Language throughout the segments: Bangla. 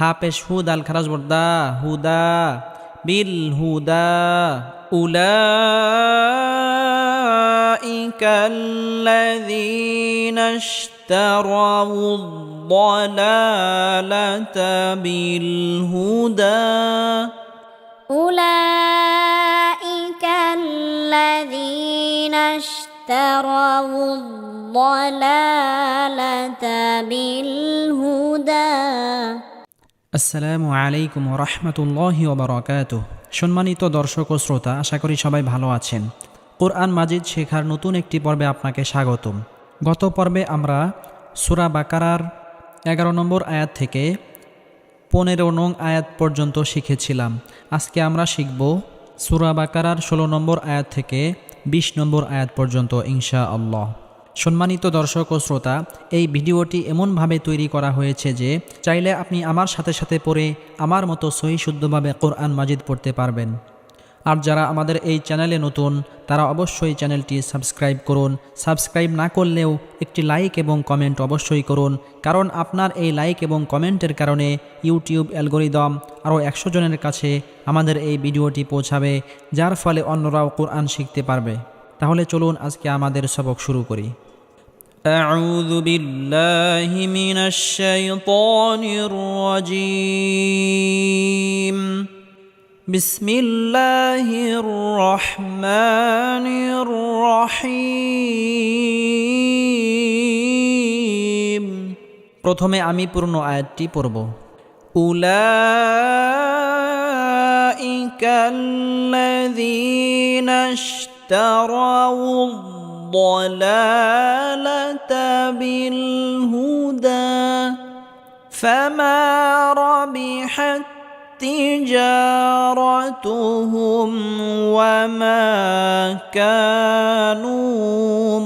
حابش هودا الكراج بردا هودا بالهدى أولئك الذين اشتروا الضلالة بالهدى أولئك الذين اشتروا الضلالة بالهدى আসসালামু আলাইকুম রহমতুল্লাহ ওবরাকাত সম্মানিত দর্শক ও শ্রোতা, আশা করি সবাই ভালো আছেন। কোরআন মাজিদ শেখার নতুন একটি পর্বে আপনাকে স্বাগতম। গত পর্বে আমরা সুরা বাকারার এগারো নম্বর আয়াত থেকে পনেরো নং আয়াত পর্যন্ত শিখেছিলাম। আজকে আমরা শিখব সুরা বাকারার ষোলো নম্বর আয়াত থেকে বিশ নম্বর আয়াত পর্যন্ত ইনশা আল্লাহ সম্মানিত দর্শক ও শ্রোতা, এই ভিডিওটি এমনভাবে তৈরি করা হয়েছে যে, চাইলে আপনি আমার সাথে সাথে পড়ে আমার মতো সহি শুদ্ধভাবে কোরআন মাজিদ পড়তে পারবেন। আর যারা আমাদের এই চ্যানেলে নতুন, তারা অবশ্যই চ্যানেলটি সাবস্ক্রাইব করুন। সাবস্ক্রাইব না করলেও একটি লাইক এবং কমেন্ট অবশ্যই করুন। কারণ আপনার এই লাইক এবং কমেন্টের কারণে ইউটিউব অ্যালগোরিদম আরও একশো জনের কাছে আমাদের এই ভিডিওটি পৌঁছাবে, যার ফলে অন্যরাও কোরআন শিখতে পারবে। তাহলে চলুন আজকে আমাদের সবক শুরু করি। أعوذ بالله من الشيطان الرجيم بسم الله الرحمن الرحيم প্রথমে আমি পূর্ণ আয়াতটি পড়ব أولئك الذين اشتروا الضلالة بالهدى فما ربحت تجارتهم وما كانوا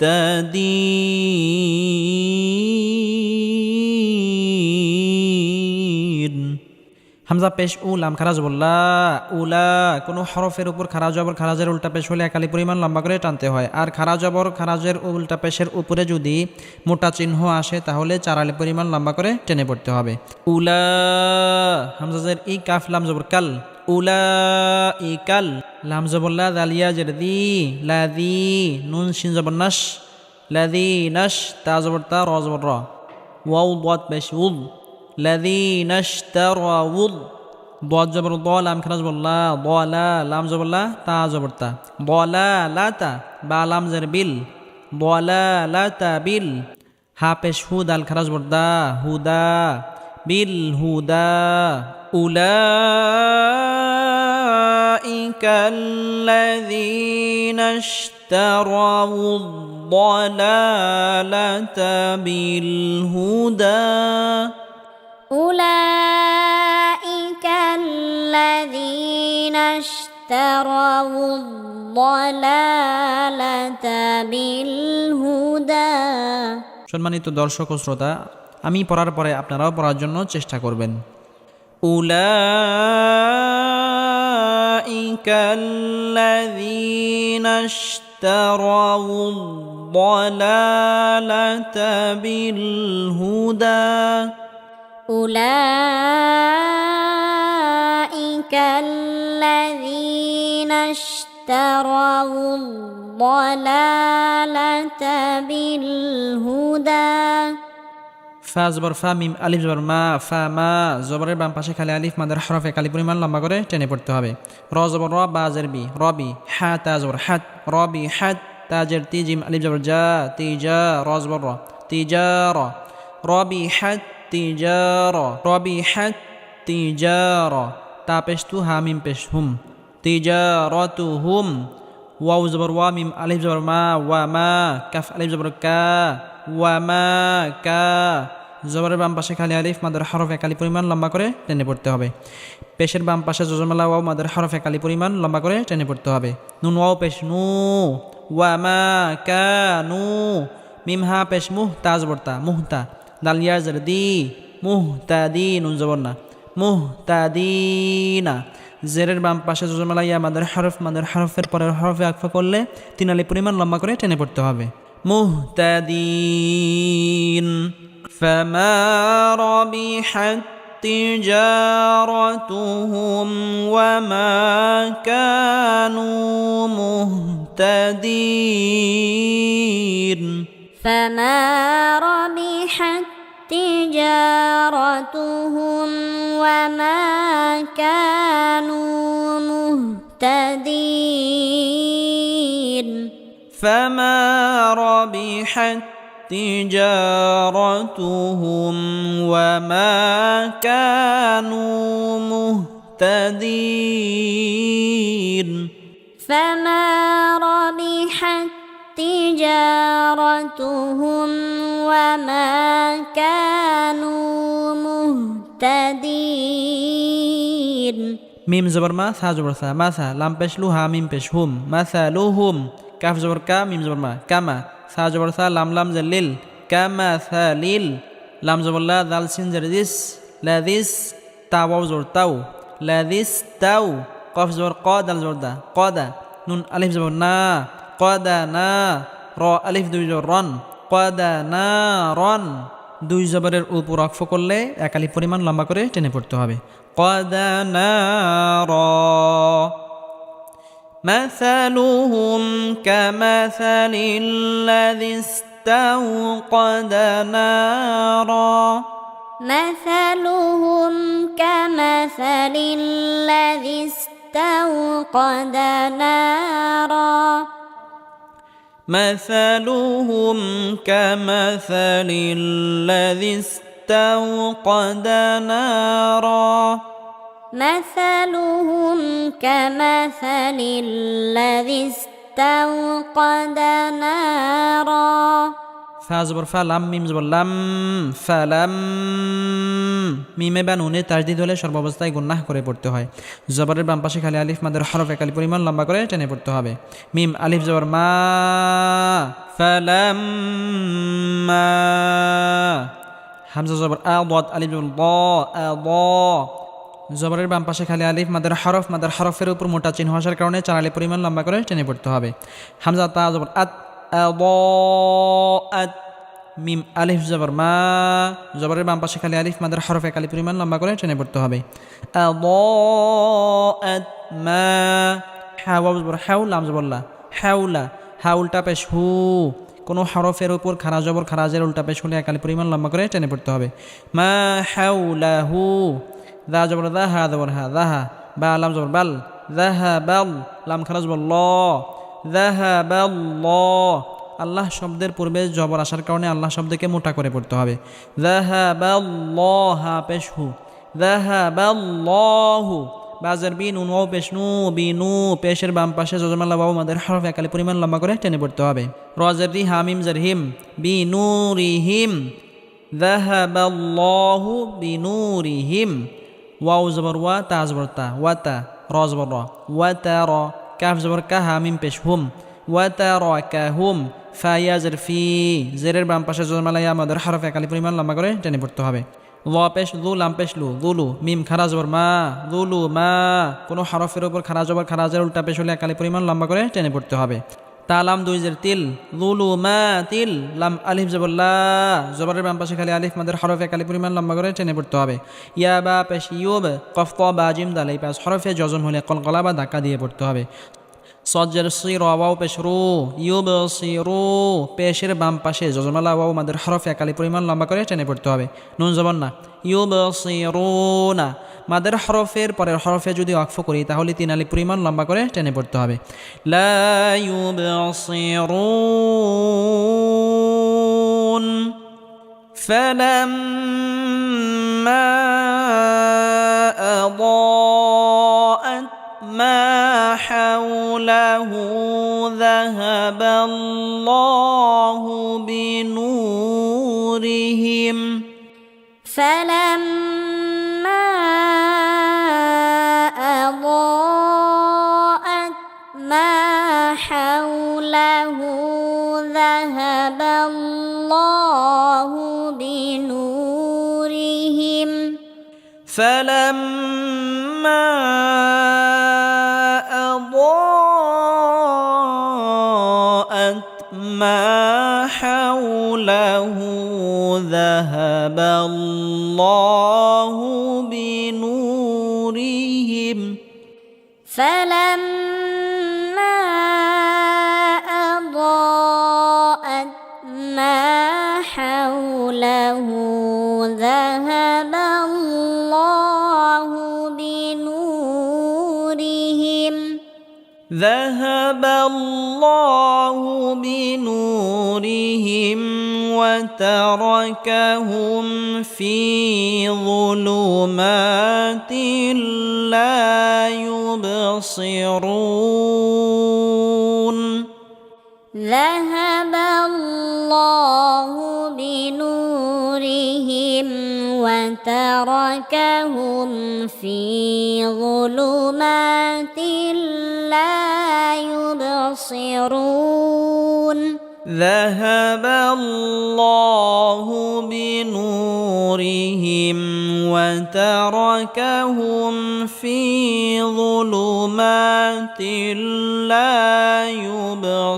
مهتدين. হামজা পেশ উ লাম খারাজ বললা উলা, কোনো হরফের উপর খারাজ জবর খারাজের উল্টা পেশ হলে একালি পরিমাণ লম্বা করে টানতে হয়। আর খারাজ জবর খারাজের উল্টা পেশের উপরে যদি মোটা চিহ্ন আসে, তাহলে চারালি পরিমাণ লম্বা করে টেনে পড়তে হবে। উলা হামজাজের ই কাফ, লাম জবর কাল। উলা, ই কাল। লাম জবল্লা দালিয়া জের দি, লা দি, নুন সিন জবর নাস লাদি নাস তা জবর তা, র জবর র। ওয়াউ বত পেশ উল। الذين اشتروا ضد جبر ضا لام كنا جبر لا ضا لام جبر الله تا جبر تا. ضا لا تا با لام جر بيل. ضا لا تا بيل. ها بيش هودا الكراج بردا هودا. بيل بالهدى أولئك الذين اشتروا الضلالة بالهدى. أولئك الذين اشتروا الضلالة بالهدى সম্মানিত দর্শক ও শ্রোতা আমি পড়ার পরে আপনারাও পড়ার জন্য চেষ্টা করবেন أولئك الذين اشتروا الضلالة بالهدى أولئك الذين اشتروا الضلالة بالهدى ফা জবর ফা মিম আলিফ জবর মা ফা মা জবরের বাম পাশে খালি আলিফ মাদের হরফে কালি পরিমাণ লম্বা করে টেনে পড়তে হবে র জবর র বা জের বি রবি হা তা জবর হাত রবি হাত তাজের তি জিম আলিফ জবর যা তি যা র জবর র তি যা র রবি হাত পেশ হুম তি যা র তু হুম ওয়াউ জবর ওয়া মিম আলিফ জবর মা কাফ আলিফ জবর কা ওয়া মা কা জবরের বাম পাশে খালি আলিফ, মাদের হরফ একালি পরিমাণ লম্বা করে টেনে পড়তে হবে। পেশের বাম পাশে জজমেলা ওয়াও, মাদের হরফ একালি পরিমাণ লম্বা করে টেনে পড়তে হবে। নুন ওয়াও, পেশ নু। ওয়া মা কা নু। মিম হা, পেশ মুহ তাজ বর্তা মুহতা দালিয়া জর দি মুহ তা দি নুন জবর না মুহ তা দি না জেরের বাম পাশে জজমেলা ইয়া মাদের হরফ মাদের হরফের পরের হরফে আকফা করলে তিন আলি পরিমাণ লম্বা করে টেনে পড়তে হবে মুহতাদিন فما ربحت تجارتهم وما كانوا مهتدين فما ربحت تجارتهم وما كانوا مهتدين. فما ربحت تجارتهم وما كانوا مهتدين. فما ربحت تجارتهم وما كانوا مهتدين. ميم زبر ما سا زبر سا ما سا لام بش لوها ميم بش هم ما سا لو هم. كاف زبر كا ميم زبر ما. كما سا زبر سا لام لام زليل كما سا ثاليل لام زبر لا ذال سين زر ديس لا ديس تا واو زبر تاو. لا ديس تاو. قاف زبر قا دال زبر دا. قا دا. نون ألف زبر نا. ক দা নুন আলিফ জবর না ক দা না র আলিফ দুই জবর রন ক দা না রন দুই জবরের উপর অক্ষ করলে একালি পরিমাণ লম্বা করে টেনে পড়তে হবে قدنارا مثلهم كمثل الذي استوقد نارا مثلهم كمثل الذي استوقد نارا مثلهم كمثل الذي استوقد نارا مثلهم كمثل الذي استوقد نارا ফা জবর, ফা লাম, মিম জবর, লাম মিমে বা নুনে তাজদিদ হলে সর্বাবস্থায় গুন্নাহ করে পড়তে হয়। জবরের বাম পাশে খালি আলিফ, মাদের হরফ একালি পরিমাণ লম্বা করে টেনে পড়তে হবে। মিম, আলিফ, জবর, মা ফালাম মা, হামজা জবর, আ দদ আলিফ, জবর দ আ দ জবরের বাম পাশে খালি আলিফ, মাদের হরফ, মাদের হরফের উপর মোটা চিহ্ন আসার কারণে চারালি পরিমাণ লম্বা করে টেনে পড়তে হবে। হামজা, তা, জবর, আত আত মিম আলিফ জবর মা, জবরের বাম পাশে খালি আলিফ, মাদের হরফে কালি পরিমাণ লম্বা করে টেনে পড়তে হবে। আত মা হাওয়া জবর হাউলাম জবরলা হাউলা হাউলটা পেশ, হু, কোনো হরফের উপর খারা জবর খারাজের উল্টা পেশ হলে একালি পরিমাণ লম্বা করে টেনে পড়তে হবে। মা হাউলাহু দা জবর, দা, হা, জবর, হা দাহা বা, লাম জবর, বাল দাহা বাল, লাম খারা জবর, ল আল্লাহ শব্দের পূর্বে জবর আসার কারণে আল্লাহ শব্দকে মোটা করে পড়তে হবে। পেশহু। পেশনু বিনু পেশের বাম পাশে বাবু পরিমাণ লম্বা করে টেনে পড়তে হবে। রজার রি হামিম জার, হিম বিনুরিহিম জাহাবাল্লাহু বিনুরিহিম ওয়াও, জবর, ওয়া র র। কাফ জবর কাহা মিম পেশ হুম হুম ফায়াজের ফি জেরের বাম পাশে জন্মালাইয়া আমাদের হরফ একালি পরিমাণ লম্বা করে টেনে পড়তে হবে ল পেশ লু লাম্পেশ লু দুলু মিম খারাজ ওর মা দুলু মা কোনো হরফের ওপর খারাজ জবর খারাজের উল্টা পেশ হলে একালি পরিমাণ লম্বা করে টেনে পড়তে হবে তালাম দুই জের তিল লুলু মা তিল লাম আলিফ জবল্লা জবরের বাম পাশে খালি আলিফ, মাদের হরফে খালি পরিমাণ লম্বা করে টেনে পড়তে হবে। ইয়া বা পেশ ইউব কফ ক বা জিম, দাল এই পাশ হরফে যজম হলে কলকলা বা ধাক্কা দিয়ে পড়তে হবে। সজ্জার সির ওয়াও পেশ রু ইউব সিরু পেশের বাম পাশে যজমালা ওয়াও মাদের হরফে একালি পরিমাণ লম্বা করে টেনে পড়তে হবে নুন জবন না ইউব সিরু না মাদের হরফের পরের হরফে যদি অক্ফ করি তাহলে তিন আলি পরিমাণ লম্বা করে টেনে পড়তে হবে লা ইউবসিরুন فلما أضاءت ما حوله ذهب الله بنورهم. فلما أضاءت ما حوله ذهب الله بنورهم. فلما ذهب الله بنورهم فلما أضاءت ما حوله ذهب الله بنورهم ذهب الله بنورهم وتركهم في ظلمات لا يبصرون. ذهب الله بنورهم وتركهم في ظلمات لا يبصرون. ذهب الله بنورهم وتركهم في ظلمات لا يبصرون.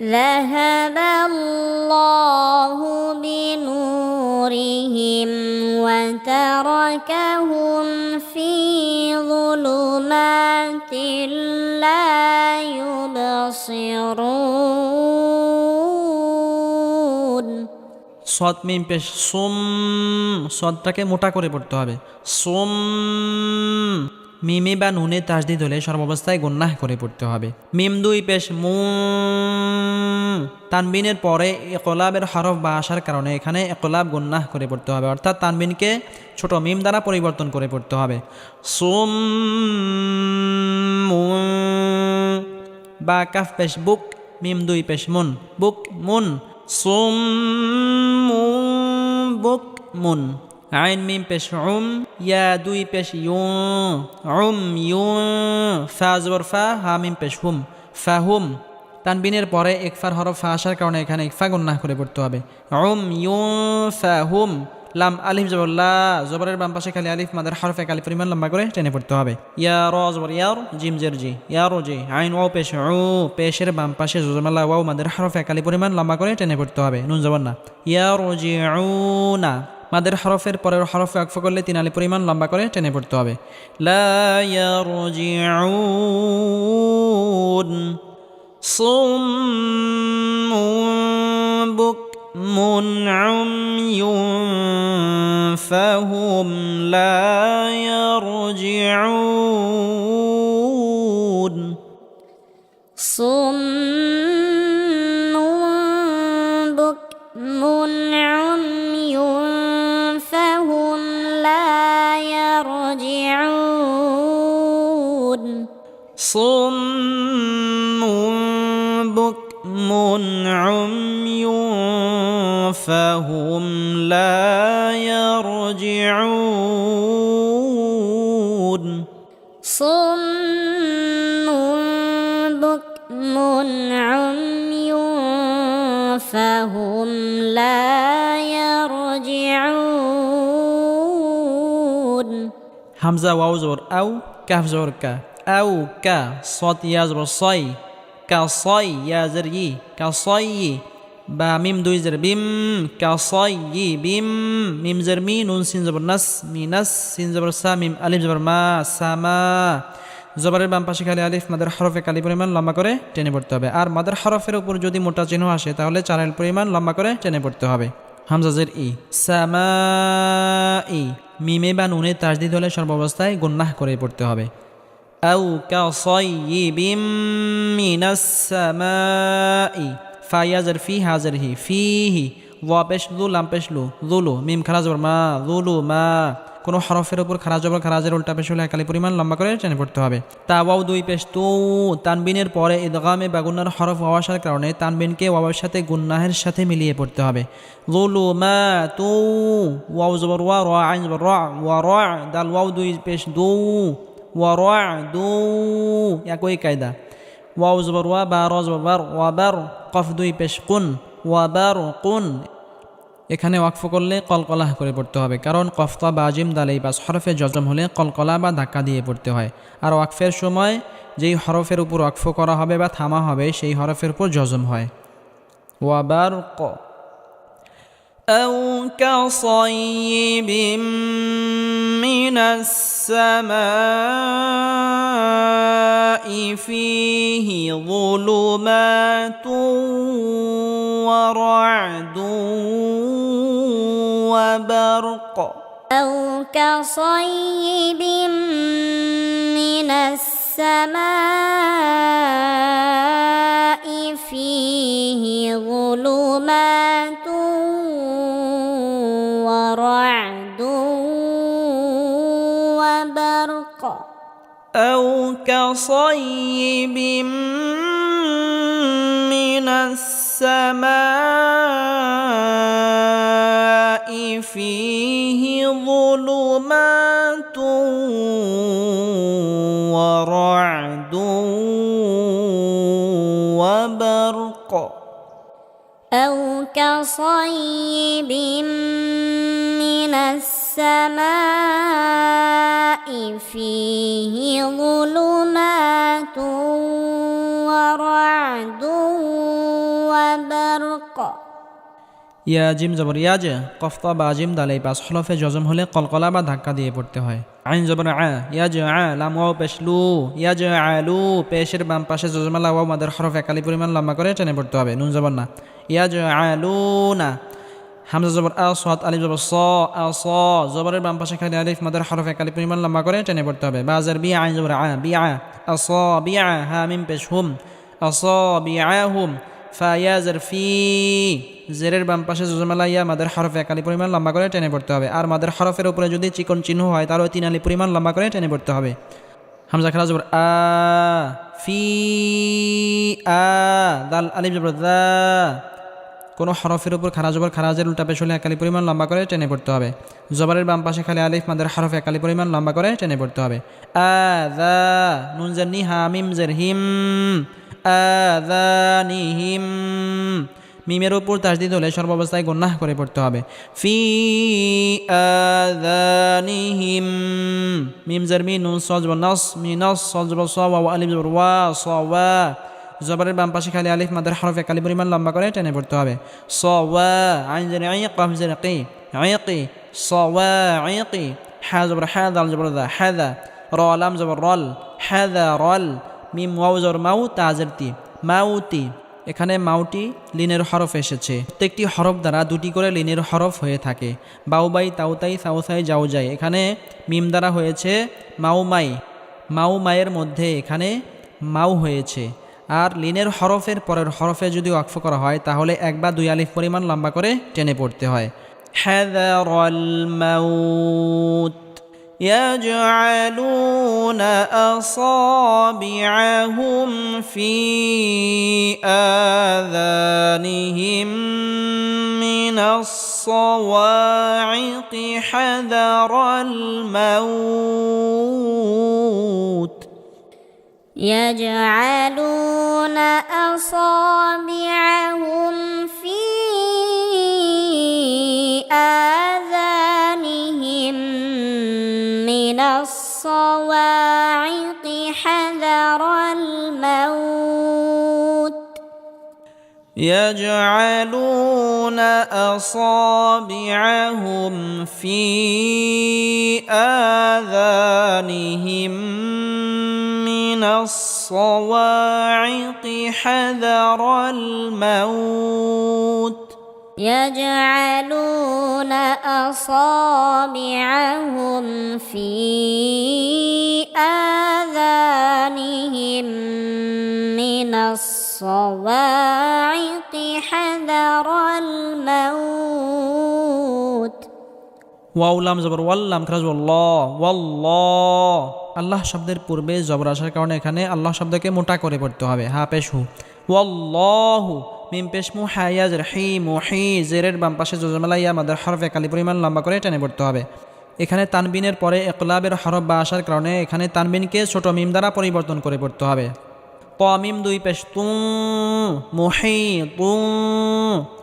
ذهب الله بنورهم وتركهم সদ মিম পেশ সোম সদটাকে মোটা করে পড়তে হবে। সোম, মিমে বা নুনে তাজদিদ হলে সর্বাবস্থায় গুন্নাহ করে পড়তে হবে। মিম দুই পেশ, মু, তানবিনের পরে একলাবের হরফ বা আসার কারণে এখানে একলাব গুন্নাহ করে পড়তে হবে। অর্থাৎ তানবিনকে ছোট মিম দ্বারা পরিবর্তন করে পড়তে হবে। সোম বা কাফ পেশ, বুক, মিম দুই পেশ, মুন, বুক, মুন। সোম বুক মুন। আইন মিম পেশ উম, ইয়া দুই পেশ ইউ, উম ইউ, ফা জবর ফা, হা মিম পেশ হুম, ফা হুম। তানবিনের পরে একফার হরফ ফা আসার কারণে এখানে একফা গুন্না করে পড়তে হবে। উম ইউ ফাহুম লাম আলিফ জবরল্লা জবরের বাম পাশে খালি আলিফ, মাদের হরফে কালি পরিমাণ লম্বা করে টেনে পড়তে হবে। ইয়া র, জবর ইয়ার জিম জের জি, ইয়া রো জি, আইন, ওয়াও, পেশ, উ, পেশের বাম পাশে জজমাল্লা ওয়াও, মাদের হরফে কালি পরিমাণ লম্বা করে টেনে পড়তে হবে। নুন জবর না। ইয়া রো জি না। মাদের হরফের পরের হরফে আকফ করলে তিন আলি পরিমাণ লম্বা করে টেনে পড়তে হবে। লা ইয়ারজিউন صم عمي فهم لا يرجعون. صم بكم عمي فهم لا يرجعون. صم بكم عمي فهم لا يرجعون صم بكم عمي فهم لا يرجعون همزة واو زور أو كهف زور كا أو كا صوت يازر صي. كصي يا زر يي. كصي বা মিম দুই জের, বিম কা সই ই বিম মিম জের মি, নুন, সিন জবর, নাস, মি, নাস, সিন জবর, সা, মিম, আলিফ জবর, মা সামা জবরের বাম পাশে খালি আলিফ, মাদের হরফে কালি পরিমাণ লম্বা করে টেনে পড়তে হবে। আর মাদের হরফের উপর যদি মোটা চিহ্ন আসে, তাহলে চারের পরিমাণ লম্বা করে টেনে পড়তে হবে। হামজাজের ই সামা ই, মিমে বা নুনে তাজদিদ হলে সর্বাবস্থায় গুন্নাহ করে পড়তে হবে। আউ কাসাইয়িবিম মিনাস সামাই ফায়াজার ফি হাজার হি ফিহি, ওয়া পেশলু, লাম পেশলু লুলু মিম খারাজ জবর, মা লুলু মা। কোনো হরফের উপর খারাজ জবর, খারাজের উল্টা পেশ হলে একালি পরিমাণ লম্বা করে টেনে পড়তে হবে। তা ওয়াও দুই পেশ তু তানবিনের পরে ইদগামে বাগুন্নার হরফ হওয়া আসার কারণে তানবিনকে ওয়াবের সাথে গুন্নাহের সাথে মিলিয়ে পড়তে হবে। লুলু মা, তু, ওয়াও জবর, ওয়া, র, আইন জবর, র, ওয়া, র, দাল, ওয়াও দুই পেশ দু ওয়া, র, দু, একই কায়দা। ওয়াও জবর ওয়া বা র জবর বার ওয়া বার, কফ দুই পেশ কুন ওয়া বার কুন। এখানে ওয়াকফ করলে কলকলাহ করে পড়তে হবে, কারণ কফতা বা আজিম দালেই বা হরফে জজম হলে কলকলা বা ধাক্কা দিয়ে পড়তে হয়। আর ওয়াকফের সময় যেই হরফের উপর ওয়াকফ করা হবে বা থামা হবে, সেই হরফের উপর জজম হয়। ওয়াবার ক أو كصيب من السماء فيه ظلمات ورعد وبرق أو كصيب من السماء كصيب من السماء فيه ظلمات ورعد وبرق. أو كصيب من السماء فيه ظلمات ইয়া জিম জবর ইয়াজ কফতা বা জিম দালে পাঁচ হলফে জজম হলে কলকলা বা ধাক্কা দিয়ে পড়তে হয়। আইন জবর, আ ইয়াজ আ, লাম ওয়াও পেশলু ইয়াজ আলু পেশের বাম পাশে জজমালা ওয়াও মাদের হরফ একালি পরিমাণ লম্বা করে টেনে পড়তে হবে, নুন জবর না। ইয়াজ আলু না। হামজা জবর, আ সাদ আলিফ জবর, স, আ, স, জবরের বাম পাশে খালি আলিফ মাদের হরফ একালি পরিমাণ লম্বা করে টেনে পড়তে হবে। বাজার বি আইন জবর, আ, বি, আ আ, স, বি, আ, হা, মিম পেশ, হুম, আ, স, বি, আ, হুম ফায়াজার ফি, জেরের বাম পাশে জুজমালা মাদের হরফে একালি পরিমাণ লম্বা করে টেনে পড়তে হবে। আর মাদের হরফের উপরে যদি চিকন চিহ্ন হয়, তারও তিন আলি পরিমাণ লম্বা করে টেনে পড়তে হবে। হামজা খারা জবর আ, ফি, আ, দাল, আলিফ, জবর, দা। কোনো হরফের উপর খারা জবর খারাজের উল্টা পেশ হলে একালি পরিমাণ লম্বা করে টেনে পড়তে হবে। জবরের বাম পাশে খালি আলিফ, মাদের হরফ একালি পরিমাণ লম্বা করে টেনে পড়তে হবে। আ, দা, নুন, জের, নি, হা, মিম, জের, হিম। আদানিহিম মিমের উপর তাসদিদ হলে সর্বাবস্থায় গুন্নাহ করে পড়তে হবে। ফি আদানিহিম মিম জার মি, নুন সজব নস, মি নস সজব স ওয়া আলিফ, জবর, ওয়া, স, ওয়া। জবরের বাম পাশে খালি আলিফ, মাদের হরফে কালি পরিমাণ লম্বা করে টেনে পড়তে হবে। স, ওয়া, আইন জার আই কাফ জার কি আইকি স, ওয়া আইকি হা, জবর, হা, দাল জবর, দা হাদা র, লাম জবর, রল হাদা রল। মিম ওয়াও জবর মাউ তাজের তি মাউতি, এখানে মাউটি লিনের হরফ এসেছে। প্রত্যেকটি হরফ দ্বারা দুটি করে লিনের হরফ হয়ে থাকে। বাউবাই তাউতাই সাউসাই যায় এখানে মিম দ্বারা হয়েছে মাউমাই। মাউ মায়ের মধ্যে এখানে মাউ হয়েছে। আর লিনের হরফের পরের হরফে যদি ওয়াকফ করা হয়, তাহলে এক বা দুই আলিফ পরিমাণ লম্বা করে টেনে পড়তে হয়। মাউত। يجعلون أصابعهم في آذانهم من الصواعق حذر الموت. يجعلون أصابعهم في آذانهم يجعلون أصابعهم في آذانهم من الصواعق حذر الموت يجعلون أصابعهم في آذانهم من الصواعق حذر الموت ওয়াউলাম জবর ওয়াল্লাম খারাজ ওয়াল্লাহ ওয়াল্লাহ আল্লাহ শব্দের পূর্বে জবর আসার কারণে এখানে আল্লাহ শব্দকে মোটা করে পড়তে হবে হা পেশ হু ওয়াল্লাহু মিম পেশ মু হায়াজ হি মুহি জেরের বাম পাশে জজমালা ইয়া মাদের হরফে কালি পরিমাণ লম্বা করে টেনে পড়তে হবে। এখানে তানবিনের পরে একলাবের হরফ বা আসার কারণে এখানে তানবিনকে ছোট মিম দ্বারা পরিবর্তন করে পড়তে হবে। মিম দুই পেশ তু মুহি তু,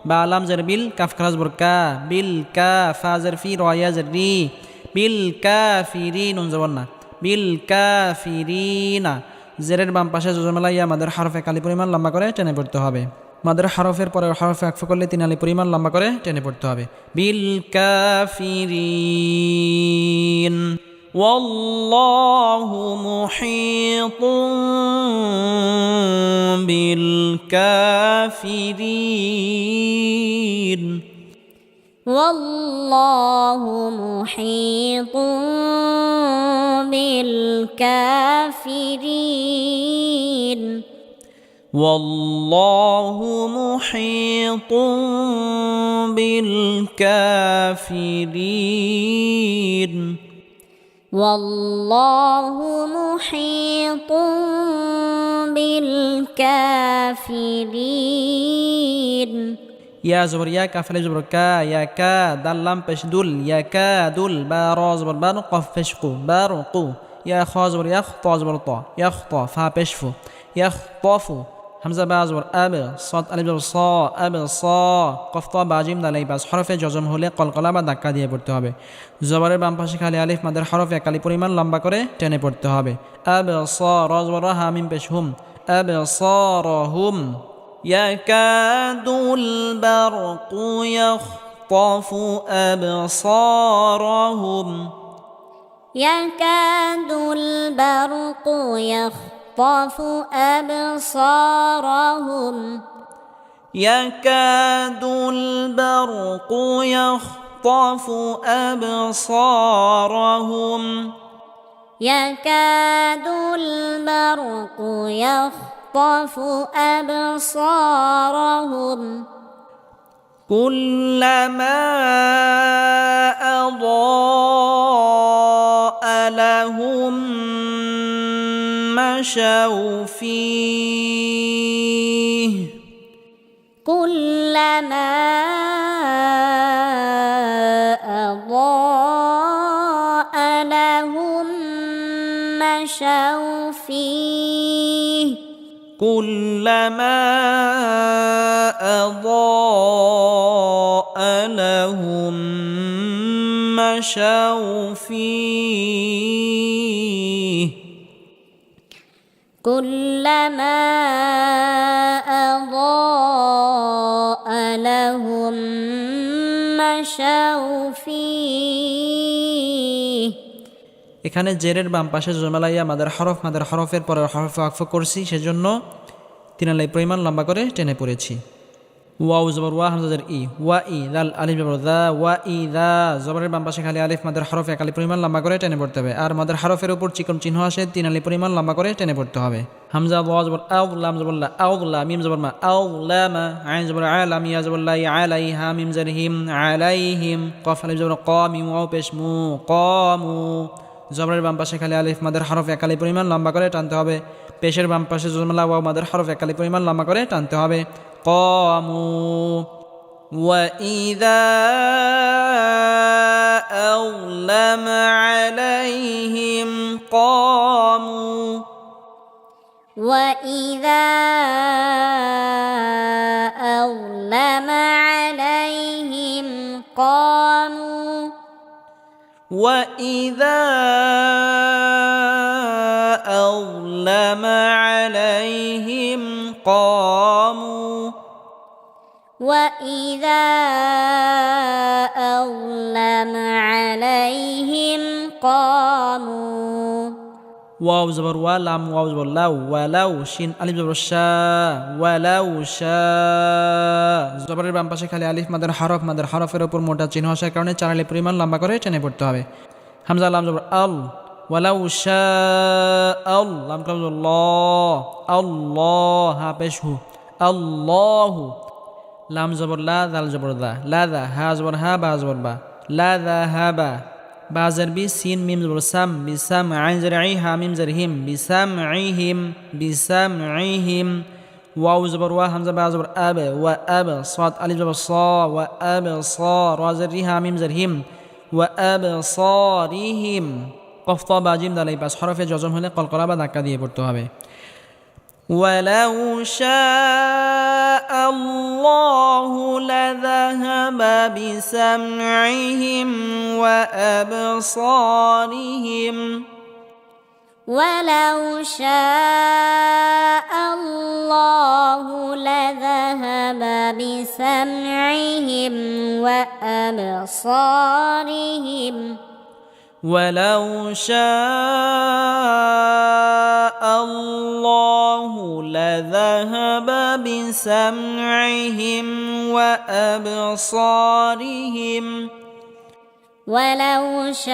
বা আলাম জের বিল কাফ খারাজ বর কা বিল কা ফাজের ফি রয়াজের রি, বিল কা ফিরি নুন জবর না, বিল কা ফিরি না। জেরের বাম পাশে জজমালা ইয়া আমাদের হরফে কালি পরিমাণ লম্বা করে টেনে পড়তে হবে। মাদের হরফের পরে হরফে আকফ করলে তিন আলি পরিমাণ লম্বা করে টেনে পড়তে হবে বিল কাফিরিন والله محيط بالكافرين والله محيط بالكافرين والله محيط بالكافرين. والله محيط بالكافرين. يا زبر يا كافل زبر كا يا كا دلم بش دل يا كا دل بارا زبر بار قف فشقو بارقو يا خا زبر يا خطا زبر طا يا خطا فا بشفو يا خطافو হামজা বা জবর আব সদ আলিফ জবর স আব স কফ ত বাজিম দালাই বাস হরফে জজম হলে কলকলা বা ধাক্কা দিয়ে পড়তে হবে জবরের বাম পাশে খালি আলিফ মাদের হরফ একালি পরিমাণ লম্বা করে টেনে পড়তে হবে আব স র জবর হামিম পেশ হুম আব স র হুম يكاد البرق يخطف أبصارهم يكاد البرق يخطف أبصارهم. يكاد البرق يخطف أبصارهم. يكاد البرق يخطف أبصارهم. كلما أضاء لهم مشوا فيه. كلما أضاء لهم مشوا فيه. كلما أضاء لهم مشوا فيه. كلما أضاء لهم مشوا فيه এখানে জেরের বাম পাশে জমালাইয়া মাদের হরফ মাদের হরফের পরে হরফ আকফ করছি সেজন্য তিনালাই পরিমাণ লম্বা করে টেনে পড়েছি ওয়াউ জবর ওয়া হামজাদের ই, ওয়া ই, দাল আলিফ জবর দা, ওয়া ই, দা, জবরের বাম পাশে খালি আলিফ, মাদের হরফ, এক আলি পরিমাণ লম্বা করে টেনে পড়তে হবে। আর মাদের হরফের উপর চিকন চিহ্ন আসে, তিন আলি পরিমাণ লম্বা করে টেনে পড়তে হবে। হামজা, ওয়া জবর আউ লাম জবর লা আউ লা, মিম জবর মা আউ লা, মা, আইন জবর আলা মিয়া জবর লা আলাই হা, মিম, জের, হিম আলাইহিম কফ, আলিফ জবর ক, মিম, ওয়াও, পেশ, মু কমু জবরের বাম পাশে খালি আলিফ, মাদের হরফ একালি পরিমাণ লম্বা করে টানতে হবে। পেশের বাম পাশে জজমালা, ওয়াও, মাদের হরফ একালি পরিমাণ লম্বা করে টানতে হবে। قاموا واذا اظلم عليهم قاموا. واذا اظلم عليهم قاموا. واذا اظلم عليهم قاموا. وإذا أظلم عليهم قاموا واو زبر ولام واو زبر لو ولو شين ألف زبر شا ولو شا জবরের বাম পাশে খালি আলিফ মাদের হরফ মাদের হরফের উপর মোটা চিহ্ন আসার কারণে চার আলিফ পরিমাণ লম্বা করে টেনে পড়তে হবে হামজা লাম জবর আল ওয়ালাউ শা আল লাম কালাম জবর ল আল্লাহ হা পেশ হু আল্লাহু লাম জবর লা দাল জবর দা লা দা হা জবর হা বা জবর বা লা দা হা বা বা জের বি সিন মিম জবর সাম বিসাম আইন জের আই হা মিম জের হিম বিসাম I him বিসাম I him wow জবর ওয়া হামজা বা জবর আব ওয়া আব সাদ আলিফ জবর সা ওয়া আব সা রা জের রি হা মিম জের হিম ওয়া আব সারিহিম কফ ত বা জিম দালাই পাস হরফে জজম হলে কলকলা বা ধাক্কা দিয়ে পড়তে হবে ولو شاء الله لذهب بسمعهم وأبصارهم ولو شاء الله لذهب بسمعهم وأبصارهم ولو شاء الله لذهب بسمعهم وأبصارهم ولو شاء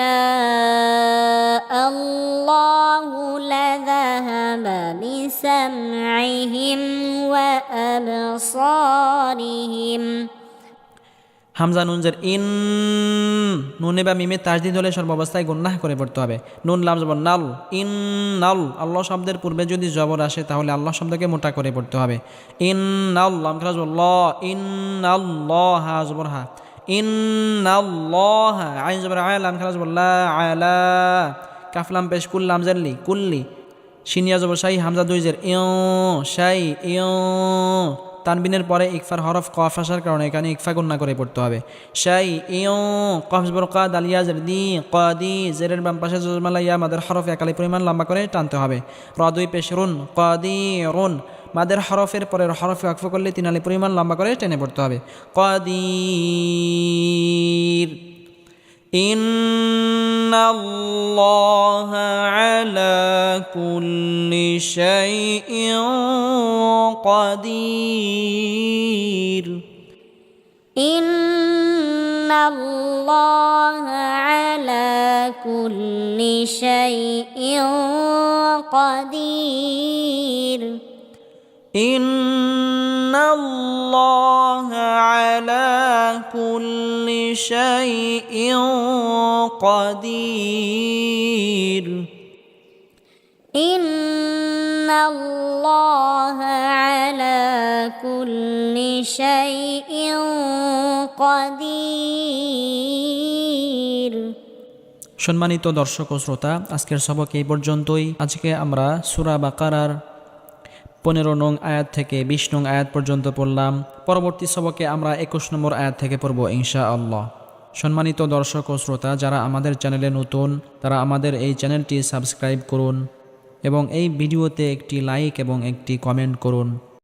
الله لذهب بسمعهم وأبصارهم হামজা নুনজের ইন, নুনে বা মিমে তাজদিদ হলে সর্বাবস্থায় গুন্নাহ করে পড়তে হবে। নুন লাম জবর নাল, ইন নাল, আল্লাহ শব্দের পূর্বে যদি জবর আসে তাহলে আল্লাহ শব্দকে মোটা করে পড়তে হবে। ইন নাল, লাম খারাজ ল, ইন আল্লাহ হা জবর হা। ইন আল্লাহ আইন জবর আয়, লাম খারাজ লা আলা। কাফলাম পেশ কুল্লাম জাল্লি কুল্লি সিনিয়া জবর শাই হামজা দুইজের ইয় শাই ইয়। তানবিনের পরে ইকফার হরফ কফ আসার কারণে এখানে ইকফা গণ্যা করে পড়তে হবে। শাই, ইয় কফস বরকা, দালিয়া জি কদি জেরের বাম পাশে জজমালা ইয়া মাদের হরফ একালি পরিমাণ লম্বা করে টানতে হবে। রদুই দুই পেশ রুন কদি রুন। মাদের হরফের পরের হরফে অক্ফ করলে তিনালি পরিমাণ লম্বা করে টেনে পড়তে হবে। কদির إن الله على كل شيء قدير. إن الله على كل شيء قدير. إن الله على كل شيء قدير إن الله على كل شيء قدير সম্মানিত দর্শক ও শ্রোতা আজকের সবক এই পর্যন্তই আজকে আমরা সুরা বাকারার পনেরো নং আয়াত থেকে বিশ নং আয়াত পর্যন্ত পড়লাম। পরবর্তী সবকে আমরা একুশ নম্বর আয়াত থেকে পড়ব ইনশা আল্লাহ সম্মানিত দর্শক ও শ্রোতা, যারা আমাদের চ্যানেলে নতুন, তারা আমাদের এই চ্যানেলটি সাবস্ক্রাইব করুন এবং এই ভিডিওতে একটি লাইক এবং একটি কমেন্ট করুন।